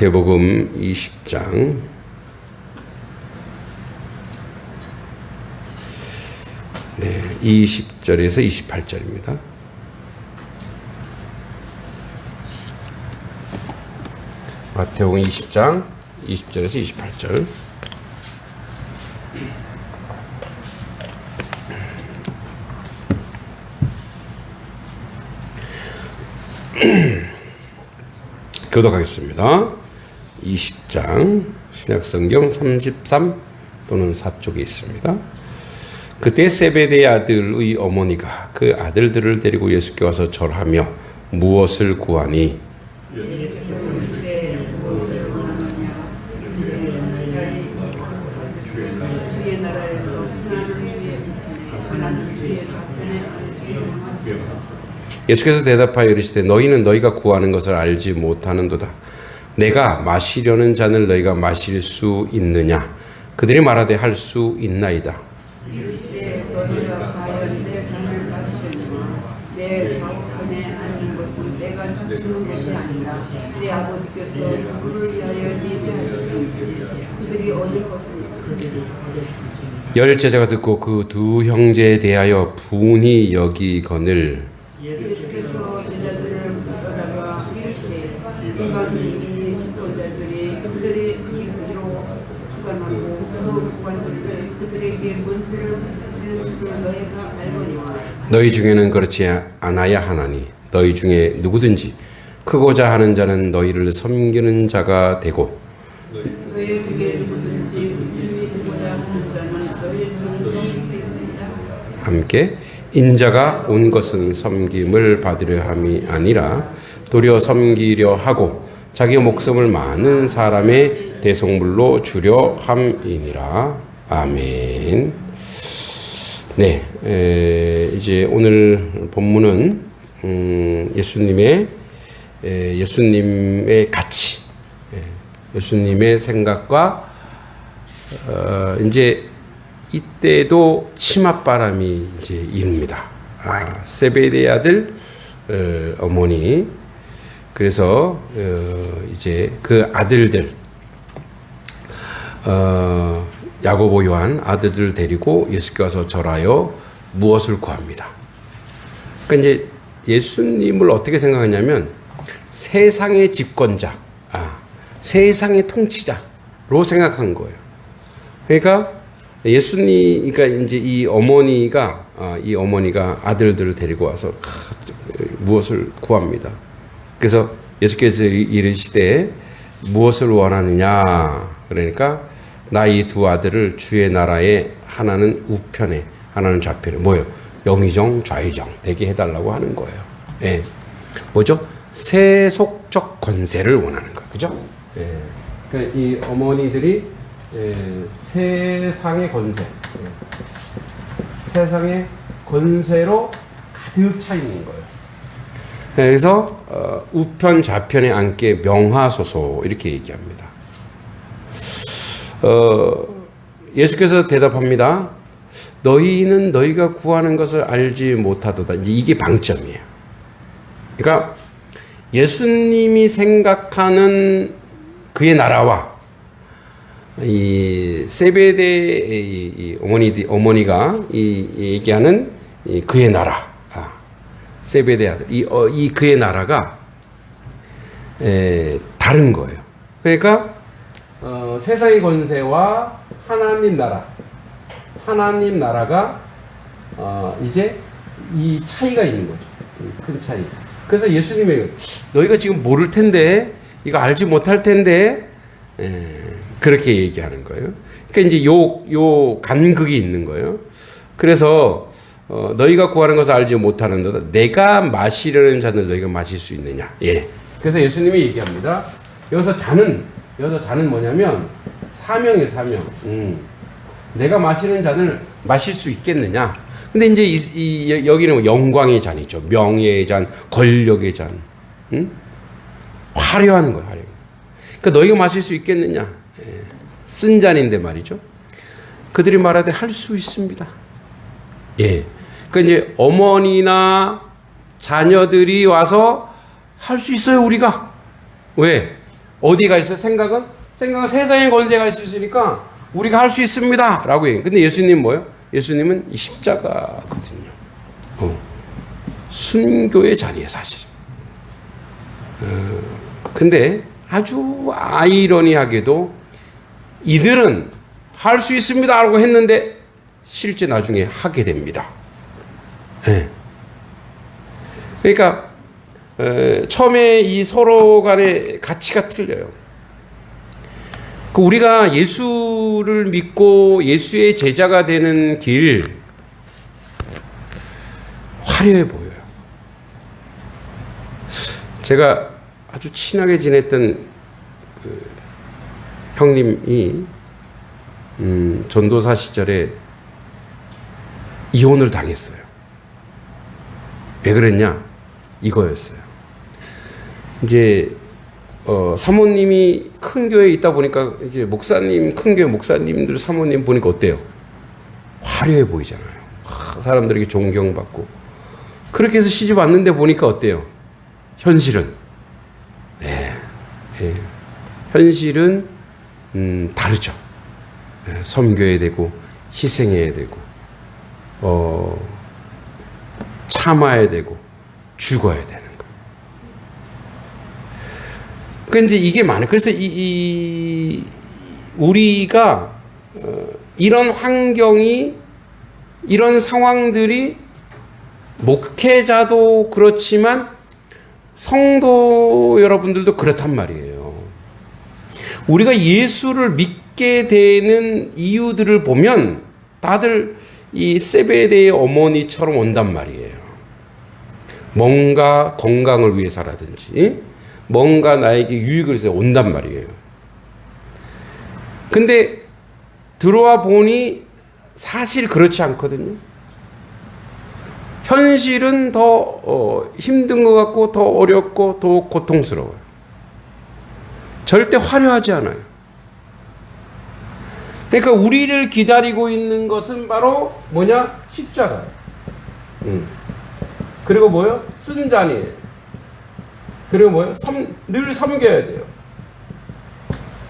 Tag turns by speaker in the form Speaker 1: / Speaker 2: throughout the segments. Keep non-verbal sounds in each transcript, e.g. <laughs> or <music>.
Speaker 1: 마태복음 20장 네, 20절에서 28절입니다. 마태복음 20장 20절에서 28절. 교독하겠습니다. 20장 신약성경 33 또는 4쪽에 있습니다. 그때 세베대의 아들의 어머니가 그 아들들을 데리고 예수께 와서 절하며 무엇을 구하니 예수께서 대답하여 이르시되 너희는 너희가 구하는 것을 알지 못하는도다. 내가 마시려는 잔을 너희가 마실 수 있느냐? 그들이 말하되 할 수 있나이다. 열 제자가 듣고 그 두 형제에 대하여 분이 여기거늘
Speaker 2: 예수께서 제자들을 불러다가 이르시되 이방인이 집권자들이 그들의 입으로 주관하고 그 구관들을 그들에게 너희가 알거니와
Speaker 1: 너희 중에는 그렇지 않아야 하나니 너희 중에 누구든지 크고자 하는 자는 너희를 섬기는 자가 되고
Speaker 2: 너희 중에 누구든지 이름이 되고자 하는 자는 너희 종이 되리라.
Speaker 1: 함께 인자가 온 것은 섬김을 받으려 함이 아니라 도리어 섬기려 하고 자기 목숨을 많은 사람의 대속물로 주려 함이니라 아멘. 네, 에, 이제 오늘 본문은 음, 예수님의 에, 예수님의 가치, 예, 예수님의 생각과 어, 이제 이때도 치맛바람이 이제 이릅니다. 아, 세베의 아들 어, 어머니 그래서 어, 이제 그 아들들 어, 야고보 요한 아들들 데리고 예수께 와서 절하여 무엇을 구합니다. 그러니까 이제 예수님을 어떻게 생각하냐면 세상의 집권자, 아, 세상의 통치자로 생각한 거예요. 그러니까 예수님, 그러니까 이제 이 어머니가 아, 이 어머니가 아들들을 데리고 와서 아, 무엇을 구합니다. 그래서 예수께서 이르시되 무엇을 원하느냐 그러니까 나 이 두 아들을 주의 나라에 하나는 우편에 하나는 좌편에 뭐요 영의정 좌의정 되게 해달라고 하는 거예요. 예, 뭐죠? 세속적 권세를 원하는 거, 그죠? 예, 그러니까 이 어머니들이 예, 세상의 권세, 예, 세상의 권세로 가득 차 있는 거예요. 그래서 어, 우편 좌편에 앉게 명하소서 이렇게 얘기합니다. 어, 예수께서 대답합니다. 너희는 너희가 구하는 것을 알지 못하도다. 이게 방점이에요. 그러니까 예수님이 생각하는 그의 나라와 이 세베대의 어머니 어머니가 이, 이 얘기하는 이 그의 나라, 아, 세베대 아들 이, 어, 이 그의 나라가 에, 다른 거예요. 그러니까 어, 세상의 권세와 하나님 나라, 하나님 나라가 어, 이제 이 차이가 있는 거죠. 이큰 차이. 그래서 예수님이 너희가 지금 모를 텐데 이거 알지 못할 텐데 에, 그렇게 얘기하는 거예요. 그러니까 이제 요 요 간극이 있는 거예요. 그래서 어, 너희가 구하는 것을 알지 못하는도다. 내가 마시려는 잔을 너희가 마실 수 있느냐? 예. 그래서 예수님이 얘기합니다. 여기서 잔은 여기서 잔은 뭐냐면 사명이에요, 사명. 음. 내가 마시는 잔을 마실 수 있겠느냐? 근데 이제 이, 이, 여기는 영광의 잔이죠. 명예의 잔, 권력의 잔. 응? 화려한 거예요, 화려. 그러니까 너희가 마실 수 있겠느냐? 예. 쓴 잔인데 말이죠. 그들이 말하되 할 수 있습니다. 예. 그 이제 어머니나 자녀들이 와서 할 수 있어요, 우리가. 왜? 어디가 있어요? 생각은? 생각은 세상의 권세가 있으시니까 우리가 할 수 있습니다. 라고 해요. 근데 예수님 뭐예요? 예수님은 이 십자가거든요. 어. 순교의 자리에 사실. 어, 근데 아주 아이러니하게도 이들은 할 수 있습니다. 라고 했는데 실제 나중에 하게 됩니다. 예. 그러니까 에, 처음에 이 서로 간의 가치가 틀려요. 그 우리가 예수를 믿고 예수의 제자가 되는 길 화려해 보여요. 제가 아주 친하게 지냈던 그 형님이 음, 전도사 시절에 이혼을 당했어요. 왜 그랬냐? 이거였어요. 이제 어, 사모님이 큰 교회에 있다 보니까 이제 목사님 큰 교회 목사님들 사모님 보니까 어때요? 화려해 보이잖아요. 하, 사람들에게 존경받고 그렇게 해서 시집 왔는데 보니까 어때요? 현실은 네, 네. 현실은 음, 다르죠. 네, 섬겨야 되고 희생해야 되고 어, 참아야 되고 죽어야 그 이제 이게 많아요. 그래서 이, 이 우리가 어, 이런 환경이 이런 상황들이 목회자도 그렇지만 성도 여러분들도 그렇단 말이에요. 우리가 예수를 믿게 되는 이유들을 보면 다들 이 세베대의 어머니처럼 온단 말이에요. 뭔가 건강을 위해서라든지 뭔가 나에게 유익을 위해서 온단 말이에요. 근데 들어와 보니 사실 그렇지 않거든요. 현실은 더 어, 힘든 것 같고 더 어렵고 더 고통스러워요. 절대 화려하지 않아요. 그러니까 우리를 기다리고 있는 것은 바로 뭐냐? 십자가예요. 음. 그리고 뭐요? 쓴 잔이에요. 그리고 뭐요? 섬, 늘 섬겨야 돼요.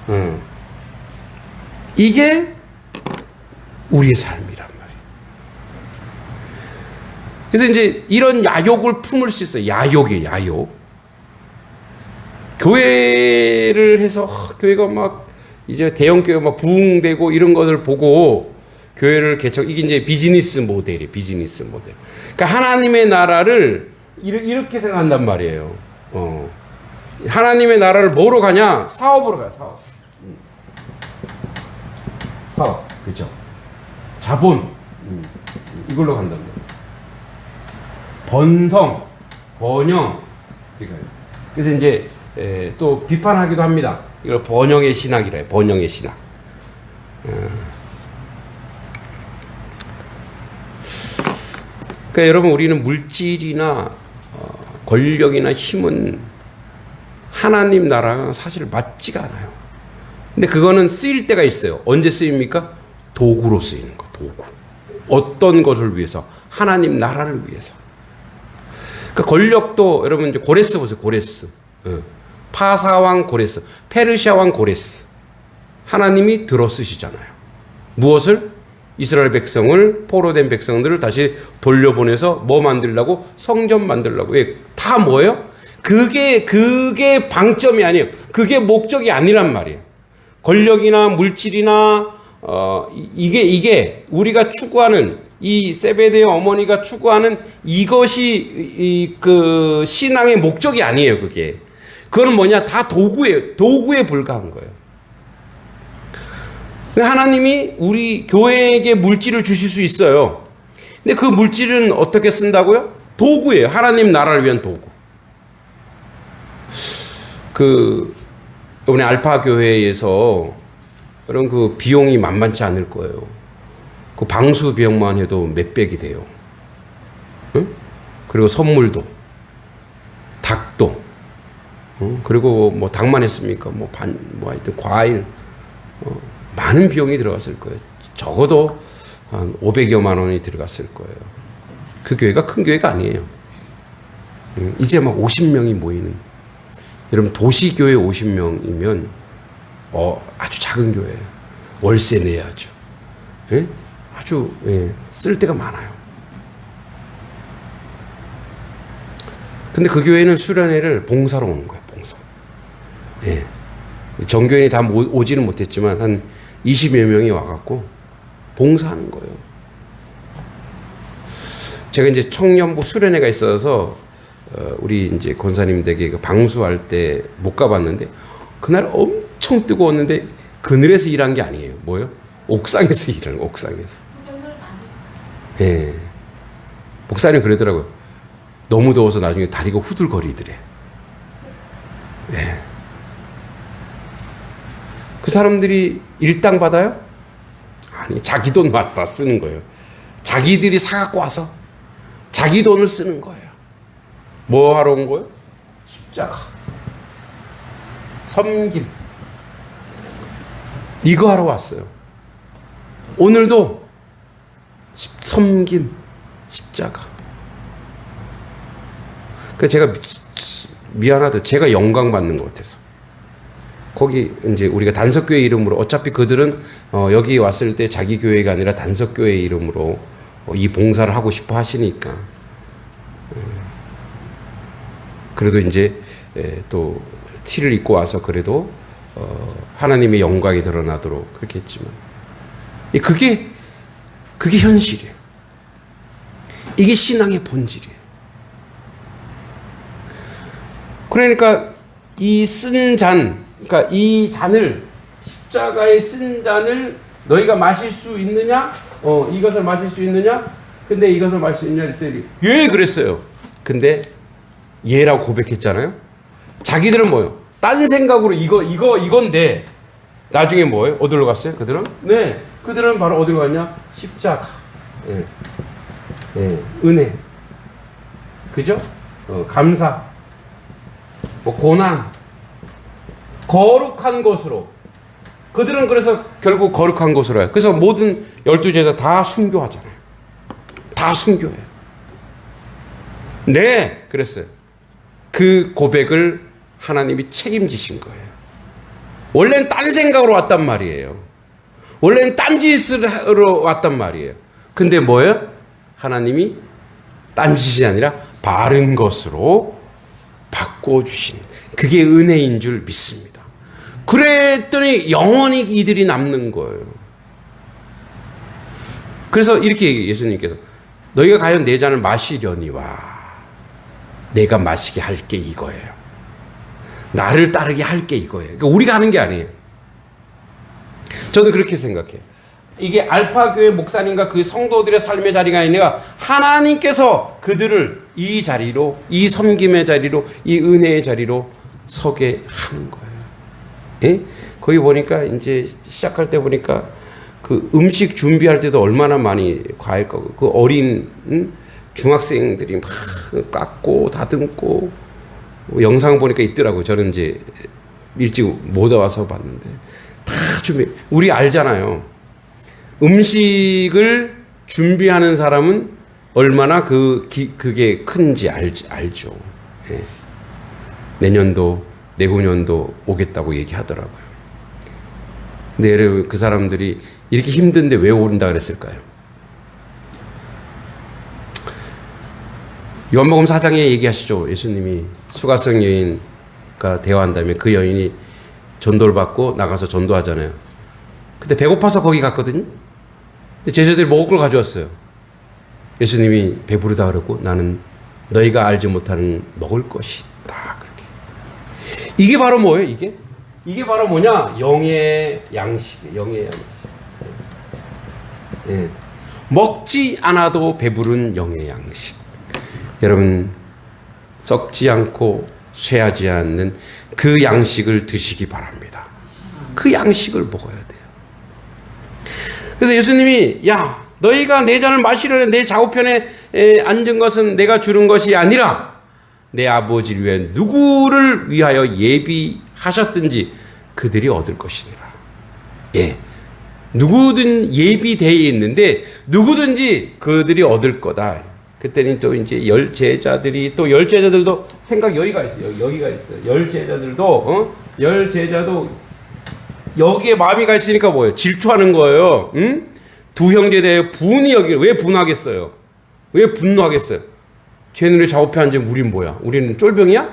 Speaker 1: 음. 이게 우리의 삶이란 말이에요. 그래서 이제 이런 야욕을 품을 수 있어요. 야욕이에요, 야욕. 교회를 해서 하, 교회가 막 이제 대형 교회 막 부흥되고 이런 것을 보고 교회를 개척 이게 이제 비즈니스 모델이에요. 비즈니스 모델. 그러니까 하나님의 나라를 이렇게 생각한단 말이에요. 어. 하나님의 나라를 뭐로 가냐? 사업으로 가요. 사업. 음. 사업. 그죠? 자본. 음. 이걸로 간단 말이에요. 번성, 번영. 그래서 이제 에, 또 비판하기도 합니다. 이걸 번영의 신학이라 해요. 번영의 신학. 그러니까 여러분 우리는 물질이나 어, 권력이나 힘은 하나님 나라가 사실 맞지가 않아요. 근데 그거는 쓰일 때가 있어요. 언제 쓰입니까? 도구로 쓰이는 거, 도구. 어떤 것을 위해서? 하나님 나라를 위해서. 그 권력도 여러분 이제 고레스 보세요. 고레스. 어. 파사왕 고레스, 페르시아 왕 고레스. 하나님이 들어 쓰시잖아요. 무엇을? 이스라엘 백성을 포로된 백성들을 다시 돌려보내서 뭐 만들라고? 성전 만들라고. 왜? 다 뭐예요? 그게 그게 방점이 아니에요. 그게 목적이 아니란 말이에요. 권력이나 물질이나 어 이- 이게 이게 우리가 추구하는 이 세베대의 어머니가 추구하는 이것이 이그 신앙의 목적이 아니에요. 그게 그거는 뭐냐 다 도구에 도구에 불과한 거예요. 하나님이 우리 교회에게 물질을 주실 수 있어요. 근데 그 물질은 어떻게 쓴다고요? 도구예요. 하나님 나라를 위한 도구. 그 이번에 알파 교회에서 그런 그 비용이 만만치 않을 거예요. 그 방수 비용만 해도 몇백이 돼요. 응? 그리고 선물도, 닭도, 어? 그리고 뭐 닭만 했습니까? 뭐 반, 뭐 하여튼 과일, 어, 많은 비용이 들어갔을 거예요. 적어도 한 500여만 원이 들어갔을 거예요. 그 교회가 큰 교회가 아니에요. 음, 이제 막 50명이 모이는 여러분 도시교회 50명이면 어, 아주 작은 교회예요. 월세 내야죠. 예? 아주 예, 쓸 데가 많아요. 근데 그 교회는 수련회를 봉사로 오는 거예요. 봉사. 예. 정교인이 다 모- 오지는 못했지만 한 20여 명이 와갖고 봉사하는 거예요. 제가 이제 청년부 수련회가 있어서 어, 우리 이제 권사님 댁에 그 방수할 때 못 가봤는데 그날 엄청 뜨거웠는데 그늘에서 일한 게 아니에요. 뭐요? 옥상에서 <laughs> 일하는 거예요, 옥상에서. 예. 목사님 그러더라고요. 너무 더워서 나중에 다리가 후들거리더래. 예. 그 사람들이 일당 받아요? 아니, 자기 돈 와서 다 쓰는 거예요. 자기들이 사갖고 와서 자기 돈을 쓰는 거예요. 뭐 하러 온 거예요? 십자가. 섬김. 이거 하러 왔어요. 오늘도 십- 섬김, 십자가. 그 제가 미- 미안하다. 제가 영광 받는 것 같아서. 거기 이제 우리가 단석교회 이름으로 어차피 그들은 어 여기 왔을 때 자기 교회가 아니라 단석교회 이름으로 어, 이 봉사를 하고 싶어 하시니까. 음. 그래도 이제 에, 또 티를 입고 와서 그래도 어 하나님의 영광이 드러나도록 그렇게 했지만 이 그게 그게 현실이에요. 이게 신앙의 본질이에요. 그러니까 이 쓴 잔, 그러니까 이 잔을 십자가에 쓴 잔을 너희가 마실 수 있느냐? 어, 이것을 마실 수 있느냐? 근데 이것을 마실 수 있느냐 했더니 예 그랬어요. 근데 예라고 고백했잖아요. 자기들은 뭐요? 딴 생각으로 이거 이거 이건데 나중에 뭐예요? 어디로 갔어요? 그들은? 네, 그들은 바로 어디로 갔냐? 십자가. 예. 예, 은혜. 그죠? 어, 감사. 뭐 고난. 거룩한 것으로. 그들은 그래서 결국 거룩한 것으로 해요. 그래서 모든 열두 제자 다 순교하잖아요. 다 순교해요. 네, 그랬어요. 그 고백을 하나님이 책임지신 거예요. 원래는 딴 생각으로 왔단 말이에요. 원래는 딴 하러 왔단 말이에요. 근데 뭐예요? 하나님이 딴 짓이 아니라 바른 것으로 바꿔주신 그게 은혜인 줄 믿습니다. 그랬더니 영원히 이들이 남는 거예요. 그래서 이렇게 얘기해요, 예수님께서 너희가 과연 내 잔을 마시려니와 내가 마시게 할 게 이거예요. 나를 따르게 할 게 이거예요. 그러니까 우리가 하는 게 아니에요. 저는 그렇게 생각해요. 이게 알파 교회 목사님과 그 성도들의 삶의 자리가 아니라 하나님께서 그들을 이 자리로, 이 섬김의 자리로, 이 은혜의 자리로 서게 하는 거예요. 예? 거기 보니까 이제 시작할 때 보니까 그 음식 준비할 때도 얼마나 많이 과일 거고 그 어린 음? 중학생들이 막 깎고 다듬고 영상 보니까 있더라고. 저는 이제 일찍 못 와서 봤는데 다 준비. 우리 알잖아요. 음식을 준비하는 사람은 얼마나 그 기, 그게 큰지 알, 알죠. 예. 내년도 내후년도 오겠다고 얘기하더라고요. 근데 여러분 그 사람들이 이렇게 힘든데 왜 오른다 그랬을까요? 요한복음 4장에 얘기하시죠. 예수님이 수가성 여인과 대화한다면 그 여인이 전도를 받고 나가서 전도하잖아요. 근데 배고파서 거기 갔거든요. 근데 제자들이 먹을 걸 가져왔어요. 예수님이 배부르다 그러고 나는 너희가 알지 못하는 먹을 것이. 이게 바로 뭐예요? 이게? 이게 바로 뭐냐? 영의 양식. 영의 양식. 예. 먹지 않아도 배부른 영의 양식. 여러분 썩지 않고 쇠하지 않는 그 양식을 드시기 바랍니다. 그 양식을 먹어야 돼요. 그래서 예수님이 야 너희가 내 잔을 마시려는 내 좌우편에 에, 앉은 것은 내가 주는 것이 아니라 내 아버지를 위해 누구를 위하여 예비하셨든지 그들이 얻을 것이니라. 예. 누구든 예비되어 있는데 누구든지 그들이 얻을 거다. 그때는 또 이제 열 제자들이 또 열 제자들도 생각 여기가 있어요. 여기가 있어요. 열 제자들도 어? 열 제자도 여기에 마음이 가 있으니까 뭐예요? 질투하는 거예요. 응? 두 형제에 대해 분이 여기 왜 분하겠어요? 왜 분노하겠어요? 제 눈에 좌우패 앉은 우린 뭐야? 우리는 쫄병이야?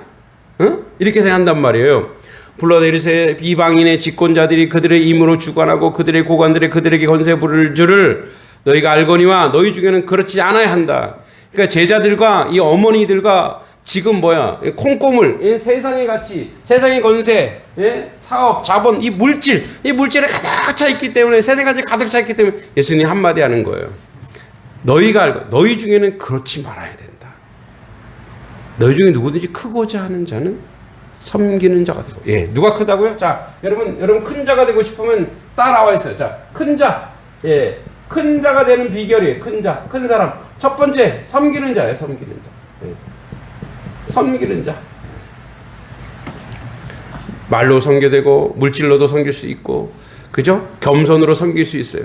Speaker 1: 응? 이렇게 생각한단 말이에요. 불러내리세 이방인의 집권자들이 그들의 임으로 주관하고 그들의 고관들의 그들에게 건세 부를 줄을 너희가 알거니와 너희 중에는 그렇지 않아야 한다. 그러니까 제자들과 이 어머니들과 지금 뭐야 이 콩고물 이 세상의 가치 세상의 건세 예? 사업 자본 이 물질 이 물질에 가득 차 있기 때문에 세상 가치 가득 차 있기 때문에 예수님 한마디 하는 거예요 너희가 알고 너희 중에는 그렇지 말아야 된다 너희 중에 누구든지 크고자 하는 자는 섬기는 자가 되고 예 누가 크다고요 자 여러분 여러분 큰 자가 되고 싶으면 따라와 있어요 자 큰 자 예 큰 자가 되는 비결이에요 큰 자 큰 사람 첫 번째 섬기는 자예요 섬기는 자 예. 섬기는 자. 말로 섬겨되고 물질로도 섬길 수 있고 그죠? 겸손으로 섬길 수 있어요.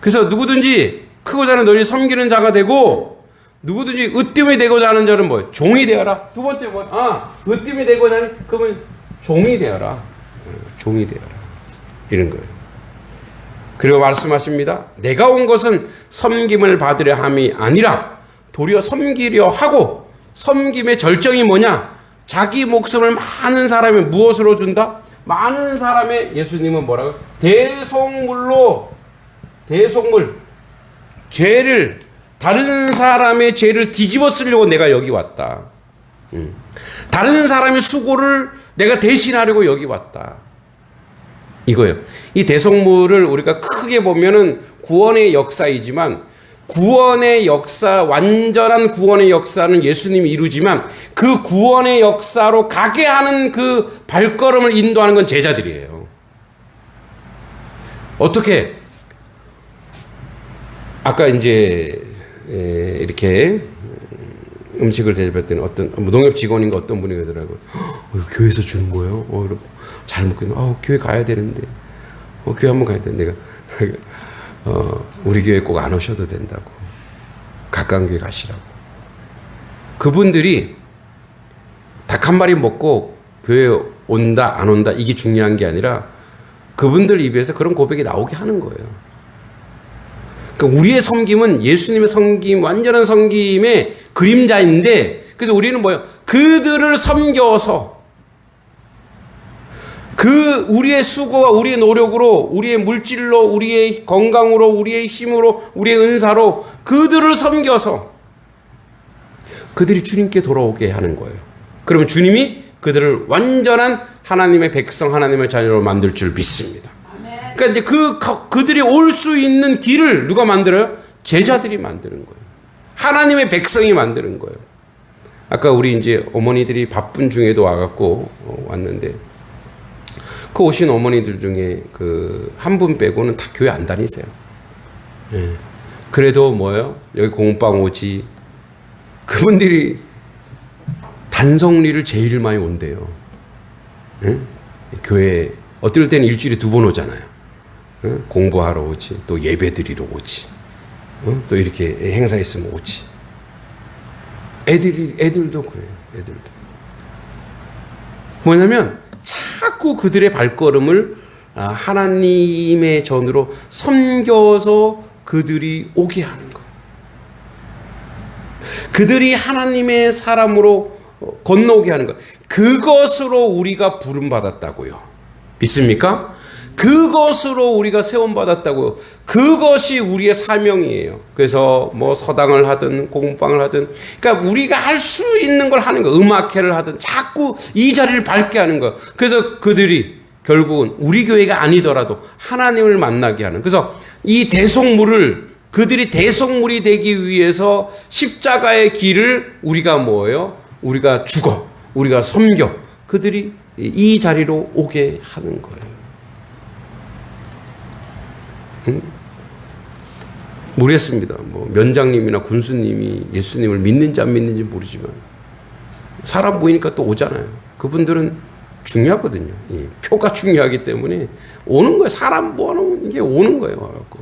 Speaker 1: 그래서 누구든지 크고자 하는 너희 섬기는 자가 되고 누구든지 으뜸이 되고자 하는 자는 뭐예요? 종이 되어라. 두 번째 뭐? 아, 으뜸이 되고자 하는 그러면 종이 되어라. 어, 종이 되어라. 이런 거예요. 그리고 말씀하십니다. 내가 온 것은 섬김을 받으려 함이 아니라 도리어 섬기려 하고 섬김의 절정이 뭐냐? 자기 목숨을 많은 사람이 무엇으로 준다? 많은 사람의 예수님은 뭐라고? 대속물로 대속물 죄를 다른 사람의 죄를 뒤집어 쓰려고 내가 여기 왔다. 음. 다른 사람의 수고를 내가 대신하려고 여기 왔다. 이거예요. 이 대속물을 우리가 크게 보면은 구원의 역사이지만 구원의 역사, 완전한 구원의 역사는 예수님이 이루지만 그 구원의 역사로 가게 하는 그 발걸음을 인도하는 건 제자들이에요. 어떻게? 아까 이제 에, 이렇게 음식을 대접할 때는 어떤 뭐 농협 직원인가 어떤 분이 그러더라고요. 어, 교회에서 주는 거예요. 어, 그럼 잘 먹겠네. 아, 교회 가야 되는데. 어, 교회 한번 가야 돼. 내가 <laughs> 어, 우리 교회 꼭 안 오셔도 된다고. 가까운 교회 가시라고. 그분들이 닭 한 마리 먹고 교회 온다, 안 온다, 이게 중요한 게 아니라 그분들 입에서 그런 고백이 나오게 하는 거예요. 그러니까 우리의 섬김은 예수님의 섬김, 완전한 섬김의 그림자인데, 그래서 우리는 뭐예요? 그들을 섬겨서 그 우리의 수고와 우리의 노력으로 우리의 물질로 우리의 건강으로 우리의 힘으로 우리의 은사로 그들을 섬겨서 그들이 주님께 돌아오게 하는 거예요. 그러면 주님이 그들을 완전한 하나님의 백성 하나님의 자녀로 만들 줄 믿습니다. 그러니까 이제 그 그들이 올 수 있는 길을 누가 만들어요? 제자들이 만드는 거예요. 하나님의 백성이 만드는 거예요. 아까 우리 이제 어머니들이 바쁜 중에도 와갖고 어, 왔는데 그 오신 어머니들 중에 그 한 분 빼고는 다 교회 안 다니세요. 예. 그래도 뭐예요? 여기 공방 오지. 그분들이 단성리를 제일 많이 온대요. 예? 교회 어떨 때는 일주일에 두 번 오잖아요. 예? 공부하러 오지, 또 예배 드리러 오지, 어? 또 이렇게 행사 있으면 오지. 애들이 애들도 그래요. 애들도 뭐냐면 자꾸 그들의 발걸음을 아, 하나님의 전으로 섬겨서 그들이 오게 하는 거예요. 그들이 하나님의 사람으로 어, 건너오게 하는 거예요. 그것으로 우리가 부름 받았다고요. 믿습니까? 그것으로 우리가 세움 받았다고요. 그것이 우리의 사명이에요. 그래서 뭐 서당을 하든 공방을 하든 그러니까 우리가 할 수 있는 걸 하는 거. 음악회를 하든 자꾸 이 자리를 밝게 하는 거. 그래서 그들이 결국은 우리 교회가 아니더라도 하나님을 만나게 하는. 그래서 이 대속물을 그들이 대속물이 되기 위해서 십자가의 길을 우리가 뭐예요? 우리가 죽어. 우리가 섬겨. 그들이 이 자리로 오게 하는 거예요. 응? 모르겠습니다. 뭐 면장님이나 군수님이 예수님을 믿는지 안 믿는지 모르지만 사람 보이니까 또 오잖아요. 그분들은 중요하거든요. 예, 표가 중요하기 때문에 오는 거예요. 사람 모아놓은 게 오는 거예요. 와갖고.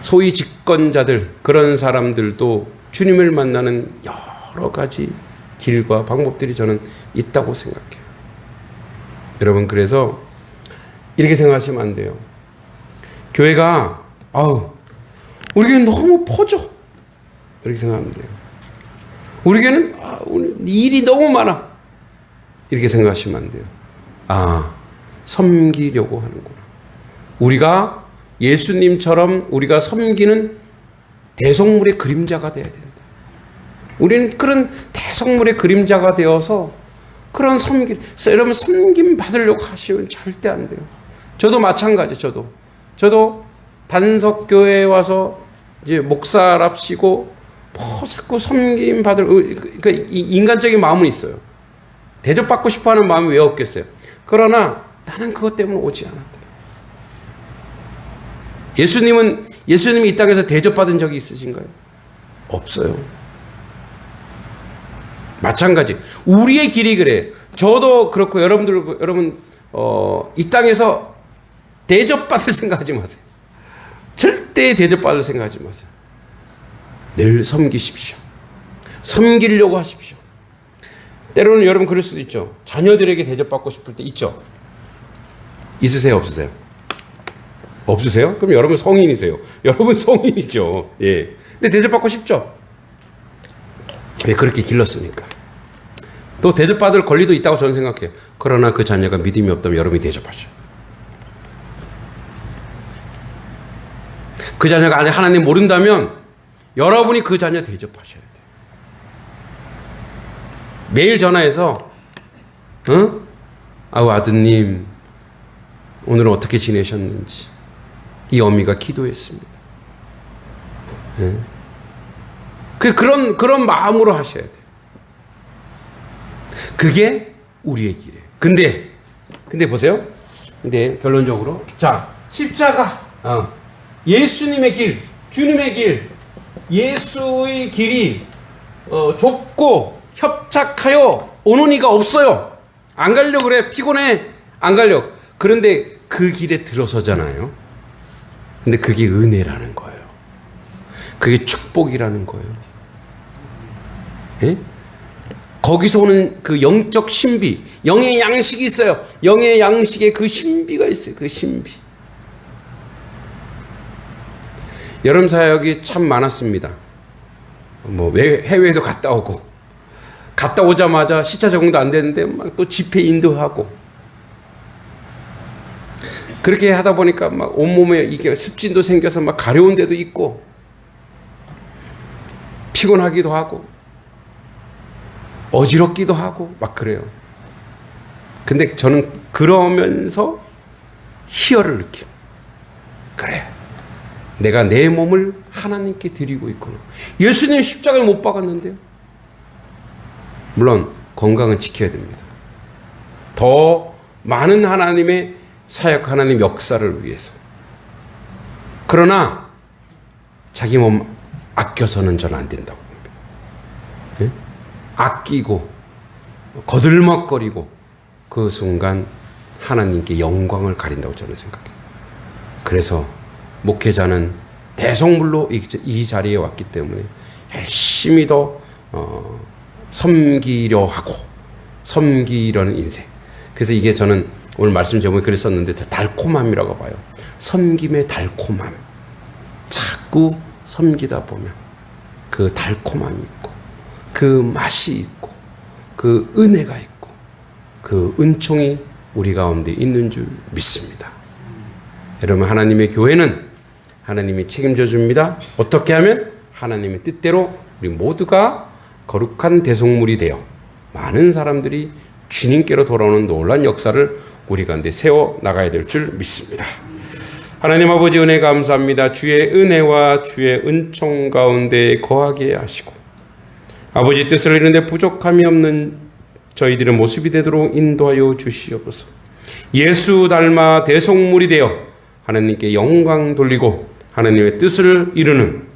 Speaker 1: 소위 집권자들 그런 사람들도 주님을 만나는 여러 가지 길과 방법들이 저는 있다고 생각해요. 여러분 그래서 이렇게 생각하시면 안 돼요. 교회가 아우 우리 교회 너무 퍼져 이렇게 생각하면 돼요. 우리 교회는 아, 일이 너무 많아 이렇게 생각하시면 안 돼요. 아 섬기려고 하는구나. 우리가 예수님처럼 우리가 섬기는 대성물의 그림자가 돼야 된다. 우리는 그런 대성물의 그림자가 되어서 그런 섬김, 여러분 섬김 받으려고 하시면 절대 안 돼요. 저도 마찬가지, 저도. 저도 단석 교회에 와서 이제 목사랍시고 뭐 자꾸 섬김 받을, 그러니까 이 인간적인 마음은 있어요. 대접받고 싶어 하는 마음이 왜 없겠어요? 그러나 나는 그것 때문에 오지 않았다. 예수님은, 예수님이 이 땅에서 대접받은 적이 있으신가요? 없어요. 마찬가지. 우리의 길이 그래. 저도 그렇고 여러분들 여러분 어, 이 땅에서 대접받을 생각하지 마세요. 절대 대접받을 생각하지 마세요. 늘 섬기십시오. 섬기려고 하십시오. 때로는 여러분 그럴 수도 있죠. 자녀들에게 대접받고 싶을 때 있죠. 있으세요, 없으세요? 없으세요? 그럼 여러분 성인이세요. <laughs> 여러분 성인이죠. 예. 근데 대접받고 싶죠? 왜 그렇게 길렀으니까. 또 대접받을 권리도 있다고 저는 생각해요. 그러나 그 자녀가 믿음이 없다면 여러분이 대접하셔. 그 자녀가 아직 하나님 모른다면 여러분이 그 자녀 대접하셔야 돼. 매일 전화해서, 어? 아우 아드님, 오늘 어떻게 지내셨는지 이 어미가 기도했습니다. 예? 그 그런 그런 마음으로 하셔야 돼요. 그게 우리의 길이에요. 근데 근데 보세요. 근데 결론적으로 자 십자가 어, 예수님의 길, 주님의 길, 예수의 길이 어, 좁고 협착하여 오는 이가 없어요. 안 가려 그래 피곤해 안 가려. 그런데 그 길에 들어서잖아요. 근데 그게 은혜라는 거예요. 그게 축복이라는 거예요. 예? 거기서 오는 그 영적 신비, 영의 양식이 있어요. 영의 양식에 그 신비가 있어요. 그 신비. 여름 사역이 참 많았습니다. 뭐 외- 해외에도 갔다 오고 갔다 오자마자 시차 적응도 안 되는데 막 또 집회 인도하고 그렇게 하다 보니까 막 온몸에 이게 습진도 생겨서 막 가려운 데도 있고 피곤하기도 하고 어지럽기도 하고 막 그래요. 근데 저는 그러면서 희열을 느낌. 그래. 내가 내 몸을 하나님께 드리고 있구나. 예수님 십자가를 못 박았는데요. 물론 건강은 지켜야 됩니다. 더 많은 하나님의 사역 하나님 역사를 위해서. 그러나 자기 몸 아껴서는 저는 안 된다고 봅니다. 예? 아끼고 거들먹거리고 그 순간 하나님께 영광을 가린다고 저는 생각해요. 그래서 목회자는 대성물로 이, 이 자리에 왔기 때문에 열심히 더 어, 섬기려 하고 섬기려는 인생. 그래서 이게 저는 오늘 말씀 제목에 그랬었는데 달콤함이라고 봐요. 섬김의 달콤함. 자꾸 섬기다 보면 그 달콤함이 있고 그 맛이 있고 그 은혜가 있고 그 은총이 우리 가운데 있는 줄 믿습니다. 여러분 하나님의 교회는 하나님이 책임져 줍니다. 어떻게 하면 하나님의 뜻대로 우리 모두가 거룩한 대속물이 되어 많은 사람들이 주님께로 돌아오는 놀란 역사를 우리 가운데 세워 나가야 될 줄 믿습니다. 하나님 아버지 은혜 감사합니다. 주의 은혜와 주의 은총 가운데 거하게 하시고 아버지 뜻을 이루는데 부족함이 없는 저희들의 모습이 되도록 인도하여 주시옵소서. 예수 닮아 대속물이 되어 하나님께 영광 돌리고 하나님의 뜻을 이루는